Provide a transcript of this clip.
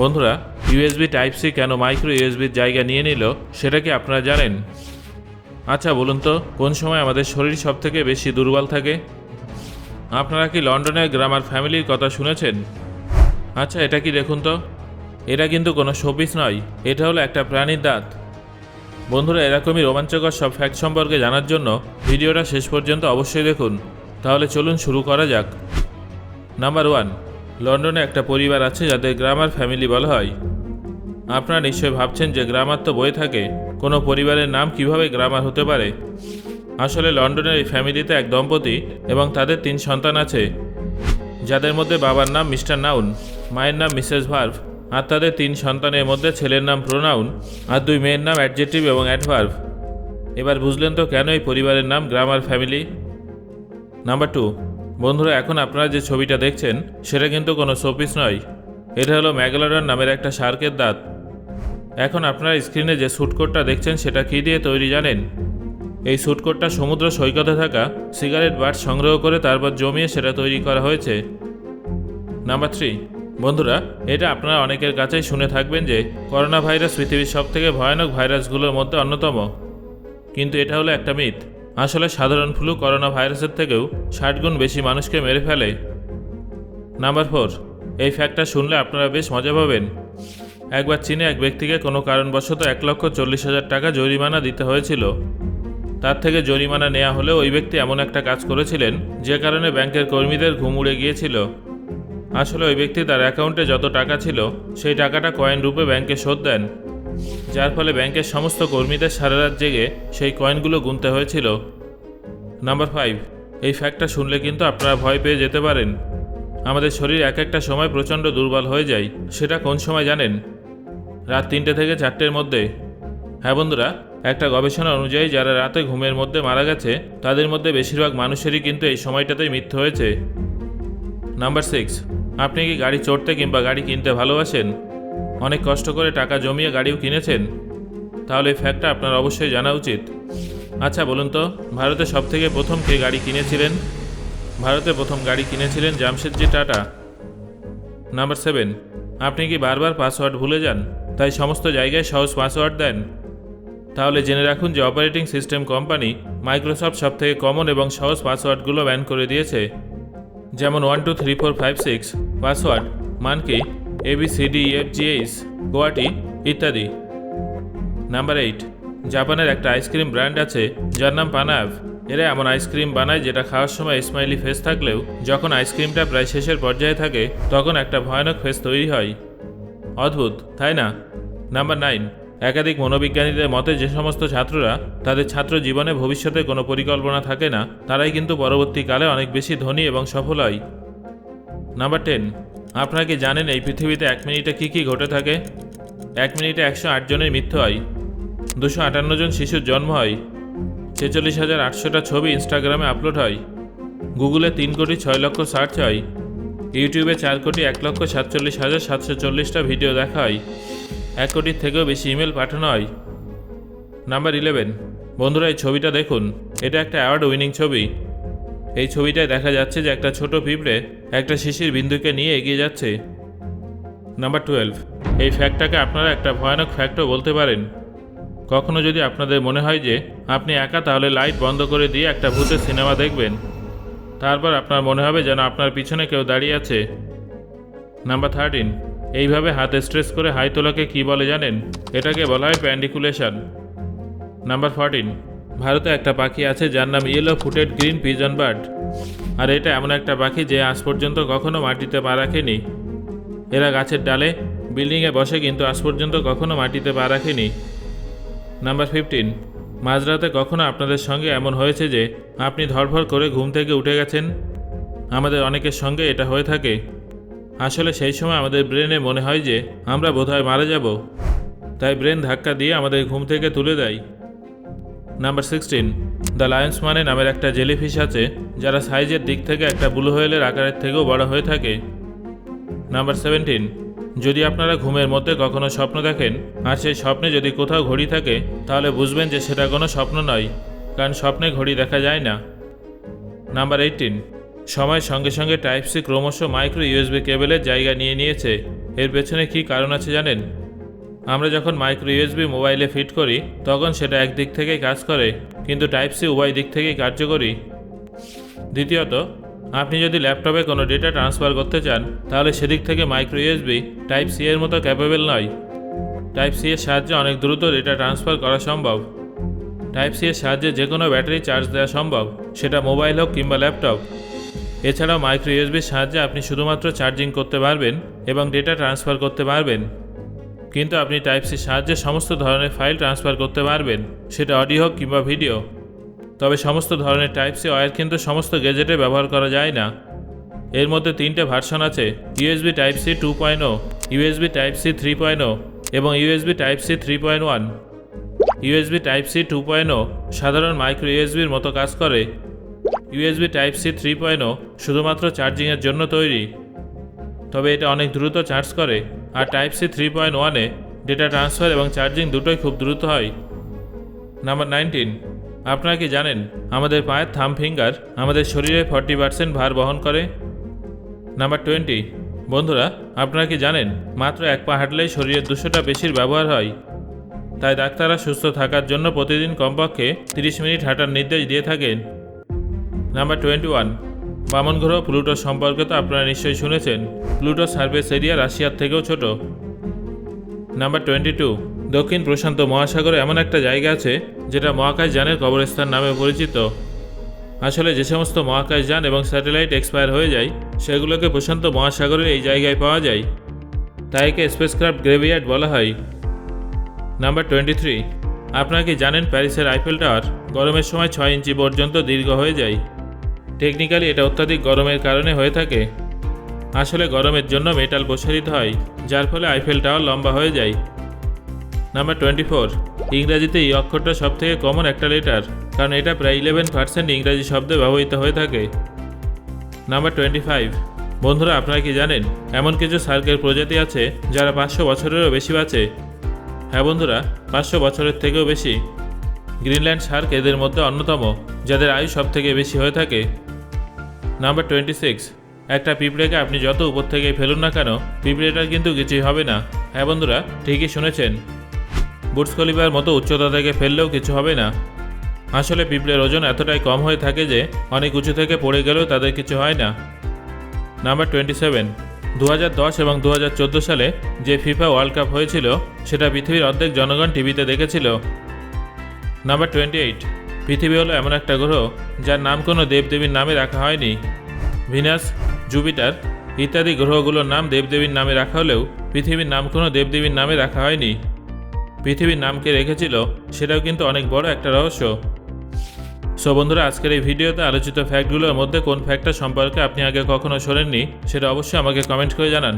বন্ধুরা USB type C কেন micro ইউএসবির জায়গা নিয়ে নিল সেটা কি আপনারা জানেন। আচ্ছা বলুন তো, কোন সময় আমাদের শরীর সব থেকে বেশি দুর্বল থাকে? আপনারা কি লন্ডনের গ্রামার ফ্যামিলির কথা শুনেছেন? আচ্ছা এটা কি দেখুন তো? এটা কিন্তু কোনো শোপিস নয়, এটা হলো একটা প্রাণীর দাঁত। বন্ধুরা, এরকমই রোমাঞ্চকর সব ফ্যাক্ট সম্পর্কে জানার জন্য ভিডিওটা শেষ পর্যন্ত অবশ্যই দেখুন। তাহলে চলুন শুরু করা যাক। নাম্বার ওয়ান লন্ডনে একটা পরিবার আছে যাদের গ্রামার ফ্যামিলি বলা হয়। আপনারা নিশ্চয়ই ভাবছেন যে গ্রামার তো বই থাকে, কোনো পরিবারের নাম কীভাবে গ্রামার হতে পারে? আসলে লন্ডনের এই ফ্যামিলিতে এক দম্পতি এবং তাদের তিন সন্তান আছে, যাদের মধ্যে বাবার নাম মিস্টার নাউন, মায়ের নাম মিসেস ভার্ভ, আর তাদের তিন সন্তানের মধ্যে ছেলের নাম প্রোনাউন, আর দুই মেয়ের নাম অ্যাডজেক্টিভ এবং অ্যাডভার্ভ। এবার বুঝলেন তো কেন এই পরিবারের নাম গ্রামার ফ্যামিলি? নাম্বার টু বন্ধুরা, এখন আপনারা যে ছবিটা দেখছেন, সেটা কিন্তু কোনো শোপিস নয়। এটা হলো ম্যাগলাডন নামের একটা শার্কের দাঁত। এখন আপনারা স্ক্রিনে যে স্যুটকোটটা দেখছেন, সেটা কী দিয়ে তৈরি জানেন? এই স্যুটকোটটা সমুদ্র সৈকতে থাকা সিগারেট বাট সংগ্রহ করে তারপর জমিয়ে সেটা তৈরি করা হয়েছে। Number three. বন্ধুরা, এটা আপনারা অনেকের কাছেই শুনে থাকবেন যে করোনা ভাইরাস পৃথিবীর সবথেকে ভয়ানক ভাইরাসগুলোর মধ্যে অন্যতম। কিন্তু এটা হলো একটা মিথ। আসলে সাধারণ ফ্লু করোনা ভাইরাসের থেকেও ষাট গুণ বেশি মানুষকে মেরে ফেলে। নাম্বার ফোর এই ফ্যাক্টটা শুনলে আপনারা বেশ মজা পাবেন। একবার চীনে এক ব্যক্তিকে কোনো কারণবশত এক লক্ষ চল্লিশ হাজার টাকা জরিমানা দিতে হয়েছিল। তার থেকে জরিমানা নেওয়া হলেও ওই ব্যক্তি এমন একটা কাজ করেছিলেন যে কারণে ব্যাংকের কর্মীদের ঘুম উড়ে গিয়েছিল। আসলে ওই ব্যক্তি তার অ্যাকাউন্টে যত টাকা ছিল, সেই টাকাটা কয়েন রূপে ব্যাংকে শোধ দেন। যার ফলে ব্যাংকের সমস্ত কর্মীদের সারা রাত জেগে সেই কয়েনগুলো গুনতে হয়েছিল। নাম্বার ফাইভ, এই ফ্যাক্টটা শুনলে কিন্তু আপনারা ভয় পেয়ে যেতে পারেন। আমাদের শরীর এক একটা সময় প্রচণ্ড দুর্বল হয়ে যায়, সেটা কোন সময় জানেন? রাত তিনটে থেকে চারটের মধ্যে। হ্যাঁ বন্ধুরা, একটা গবেষণা অনুযায়ী যারা রাতে ঘুমের মধ্যে মারা গেছে, তাদের মধ্যে বেশিরভাগ মানুষেরই কিন্তু এই সময়টাতেই মৃত্যু হয়েছে। নাম্বার সিক্স, আপনি কি গাড়ি চড়তে কিংবা গাড়ি কিনতে ভালোবাসেন? অনেক কষ্ট করে টাকা জমিয়ে গাড়িও কিনেছেন? তাহলে এই ফ্যাক্টটা আপনার অবশ্যই জানা উচিত। আচ্ছা বলুন তো, ভারতে সবথেকে প্রথম কে গাড়ি কিনেছিলেন? ভারতে প্রথম গাড়ি কিনেছিলেন জামশেদজি টাটা। নাম্বার সেভেন, আপনি কি বারবার পাসওয়ার্ড ভুলে যান? তাই সমস্ত জায়গায় সহজ পাসওয়ার্ড দেন। তাহলে জেনে রাখুন যে অপারেটিং সিস্টেম কোম্পানি মাইক্রোসফট সব থেকে কমন এবং সহজ পাসওয়ার্ডগুলো ব্যান করে দিয়েছে। যেমন one two three four five six, password monkey ABCD F GH qwerty ইত্যাদি। নাম্বার এইট জাপানের একটা আইসক্রিম ব্র্যান্ড আছে, যার নাম পানাভ এরা এমন আইসক্রিম বানায় যেটা খাওয়ার সময় স্মাইলি ফেস থাকলেও যখন আইসক্রিমটা প্রায় শেষের পর্যায়ে থাকে, তখন একটা ভয়ানক ফেস তৈরি হয়। অদ্ভুত, তাই না? নাম্বার নাইন একাধিক মনোবিজ্ঞানীদের মতে যে সমস্ত ছাত্ররা তাদের ছাত্র জীবনে ভবিষ্যতে কোনো পরিকল্পনা থাকে না, তারাই কিন্তু পরবর্তীকালে অনেক বেশি ধনী এবং সফল হয়। নাম্বার টেন আপনারা কি জানেন এই পৃথিবীতে এক মিনিটে কী কী ঘটে থাকে? এক মিনিটে একশো আট জনের মৃত্যু হয়, দুশো আটান্ন জন শিশুর জন্ম হয়, ছেচল্লিশ হাজার আটশোটা ছবি ইনস্টাগ্রামে আপলোড হয়, গুগলে তিন কোটি ছয় লক্ষ সার্চ হয়, ইউটিউবে চার কোটি এক লক্ষ সাতচল্লিশ হাজার সাতশো চল্লিশটা ভিডিও দেখা হয়, এক কোটির থেকেও বেশি ইমেল পাঠানো হয়। Number eleven. বন্ধুরা, এই ছবিটা দেখুন। এটা একটা অ্যাওয়ার্ড উইনিং ছবি। এই ছবিটায় দেখা যাচ্ছে যে একটা ছোট পিঁপড়ে একটা শিশির বিন্দুকে নিয়ে এগিয়ে যাচ্ছে। Number twelve. এই ফ্যাক্টটাকে আপনারা একটা ভয়ানক ফ্যাক্টও বলতে পারেন। কখনো যদি আপনাদের মনে হয় যে আপনি একা, তাহলে লাইট বন্ধ করে দিয়ে একটা ভূতের সিনেমা দেখবেন। তারপর আপনার মনে হবে যেন আপনার পিছনে কেউ দাঁড়িয়ে আছে। Number thirteen. এইভাবে হাতে স্ট্রেস করে হাই তোলাকে কী বলে জানেন? এটাকে বলা হয় প্যান্ডিকুলেশন। Number fourteen. ভারতে একটা পাখি আছে যার নাম yellow footed green pigeon bird আর এটা এমন একটা পাখি যে আজ পর্যন্ত কখনো মাটিতে পা রাখেনি। এরা গাছের ডালে বিল্ডিংয়ে বসে কিন্তু আজ পর্যন্ত কখনো মাটিতে পা রাখেনি। নাম্বার ফিফটিন মাঝরাতে কখনো আপনাদের সঙ্গে এমন হয়েছে যে আপনি ধরফর করে ঘুম থেকে উঠে গেছেন? আমাদের অনেকের সঙ্গে এটা হয়ে থাকে। আসলে সেই সময় আমাদের ব্রেনে মনে হয় যে আমরা বোধহয় মারা যাব। তাই ব্রেন ধাক্কা দিয়ে আমাদের ঘুম থেকে তুলে দেয়। নাম্বার সিক্সটিন দ্য লায়ন্স মানে নামের একটা জেলিফিশ আছে, যারা সাইজের দিক থেকে একটা ব্লু হোয়েলের আকারের থেকেও বড় হয়ে থাকে। নাম্বার সেভেন্টিন যদি আপনারা ঘুমের মধ্যে কখনো স্বপ্ন দেখেন, আর সেই স্বপ্নে যদি কোথাও ঘড়ি থাকে, তাহলে বুঝবেন যে সেটা কোনো স্বপ্ন নয়, কারণ স্বপ্নে ঘড়ি দেখা যায় না। নাম্বার এইটিন সময়ের সঙ্গে সঙ্গে টাইপ সি ক্রমশ মাইক্রো ইউএসবি কেবেলের জায়গা নিয়ে নিয়েছে। এর পেছনে কী কারণ আছে জানেন? আমরা যখন মাইক্রো ইউএসবি মোবাইলে ফিট করি, তখন সেটা একদিক থেকেই কাজ করে, কিন্তু টাইপ সি উভয় দিক থেকেই কার্যকরী। দ্বিতীয়ত, আপনি যদি ল্যাপটপে কোনো ডেটা ট্রান্সফার করতে চান, তাহলে সেদিক থেকে মাইক্রো ইউএসবি টাইপ সি এর মতো ক্যাপেবল নয়। টাইপ সি এর সাহায্যে অনেক দ্রুত ডেটা ট্রান্সফার করা সম্ভব। টাইপ সি এর সাহায্যে যে কোনো ব্যাটারি চার্জ দেওয়া সম্ভব, সেটা মোবাইল হোক কিংবা ল্যাপটপ। এছাড়াও মাইক্রো ইউএসবির সাহায্যে আপনি শুধুমাত্র চার্জিং করতে পারবেন এবং ডেটা ট্রান্সফার করতে পারবেন। কিন্তু আপনি টাইপ সির সাহায্যে সমস্ত ধরনের ফাইল ট্রান্সফার করতে পারবেন, সেটা অডিও হোক কিংবা ভিডিও। তবে সমস্ত ধরনের টাইপ সি ওয়্যার কিন্তু সমস্ত গেজেটে ব্যবহার করা যায় না। এর মধ্যে তিনটে ভার্সন আছে USB type C two point USB type C three point এবং USB type C three point one USB type C two point সাধারণ মাইক্রো ইউএসবির মতো কাজ করে। USB type C three point শুধুমাত্র চার্জিংয়ের জন্য তৈরি। তবে এটা অনেক দ্রুত চার্জ করে। আর টাইপ সি থ্রি পয়েন্ট ওয়ানে ডেটা ট্রান্সফার এবং চার্জিং দুটোই খুব দ্রুত হয়। নাম্বার নাইনটিন আপনারা কি জানেন আমাদের পায়ের থাম ফিঙ্গার আমাদের শরীরে ফর্টি পার্সেন্ট ভার বহন করে? নাম্বার টোয়েন্টি বন্ধুরা, আপনারা কি জানেন মাত্র এক পা হাঁটলেই শরীরের দুশোটা বেশির ব্যবহার হয়। তাই ডাক্তাররা সুস্থ থাকার জন্য প্রতিদিন কমপক্ষে তিরিশ মিনিট হাঁটার নির্দেশ দিয়ে থাকেন। নাম্বার টোয়েন্টি ওয়ান বামন গ্রহ প্লুটো সম্পর্কে তো আপনারা নিশ্চয়ই শুনেছেন। প্লুটো সার্ভেস এরিয়া রাশিয়ার থেকেও ছোট। নাম্বার টোয়েন্টি টু, দক্ষিণ প্রশান্ত মহাসাগরে এমন একটা জায়গা আছে, যেটা মহাকাশযানের কবরস্থান নামে পরিচিত। আসলে যে সমস্ত মহাকাশযান এবং স্যাটেলাইট এক্সপায়ার হয়ে যায়, সেগুলোকে প্রশান্ত মহাসাগরের এই জায়গায় পাওয়া যায়। তাই একে স্পেসক্রাফট গ্রেভিয়ার্ড বলা হয়। নাম্বার টোয়েন্টি থ্রি, আপনারা কি জানেন প্যারিসের আইফেল টাওয়ার গরমের সময় ছয় ইঞ্চি পর্যন্ত দীর্ঘ হয়ে যায়? টেকনিক্যালি এটা অত্যাধিক গরমের কারণে হয়ে থাকে। আসলে গরমের জন্য মেটাল প্রসারিত হয়, যার ফলে আইফেল টাওয়ার লম্বা হয়ে যায়। নাম্বার টোয়েন্টি ফোর ইংরাজিতে এই অক্ষরটা সব থেকে কমন একটা লেটার কারণ এটা প্রায় ইলেভেন পার্সেন্ট ইংরাজি শব্দে ব্যবহৃত হয়ে থাকে। নাম্বার টোয়েন্টি ফাইভ বন্ধুরা আপনারা কি জানেন, এমন কিছু সার্কের প্রজাতি আছে যারা পাঁচশো বছরেরও বেশি বাঁচে? হ্যাঁ বন্ধুরা, পাঁচশো বছরের থেকেও বেশি। গ্রিনল্যান্ড শার্ক এদের মধ্যে অন্যতম, যাদের আয়ু সব থেকে বেশি হয়ে থাকে। নাম্বার টোয়েন্টি সিক্স একটা পিঁপড়েকে আপনি যত উপর থেকে ফেলুন না কেন, পিঁপড়েটার কিন্তু কিছুই হবে না। হ্যাঁ বন্ধুরা, ঠিকই শুনেছেন। বুটস খলিফার মতো উচ্চতা থেকে ফেললেও কিছু হবে না। আসলে পিঁপড়ের ওজন এতটাই কম হয়ে থাকে যে, অনেক উঁচু থেকে পড়ে গেলেও তাদের কিছু হয় না। নাম্বার টোয়েন্টি সেভেন দু হাজার দশ এবং দু হাজার চোদ্দ সালে যে ফিফা ওয়ার্ল্ড কাপ হয়েছিল, সেটা পৃথিবীর অর্ধেক জনগণ টিভিতে দেখেছিল। নাম্বার টোয়েন্টি এইট পৃথিবী হলো এমন একটা গ্রহ যার নাম কোনো দেবদেবীর নামে রাখা হয়নি। ভিনাস, জুপিটার ইত্যাদি গ্রহগুলোর নাম দেবদেবীর নামে রাখা হলেও পৃথিবীর নাম কোনো দেবদেবীর নামে রাখা হয়নি। পৃথিবীর নামকে রেখেছিল সেটাও কিন্তু অনেক বড় একটা রহস্য। সো বন্ধুরা, আজকের এই ভিডিওতে আলোচিত ফ্যাক্টগুলোর মধ্যে কোন ফ্যাক্টটা সম্পর্কে আপনি আগে কখনো শোনেননি, সেটা অবশ্যই আমাকে কমেন্ট করে জানান।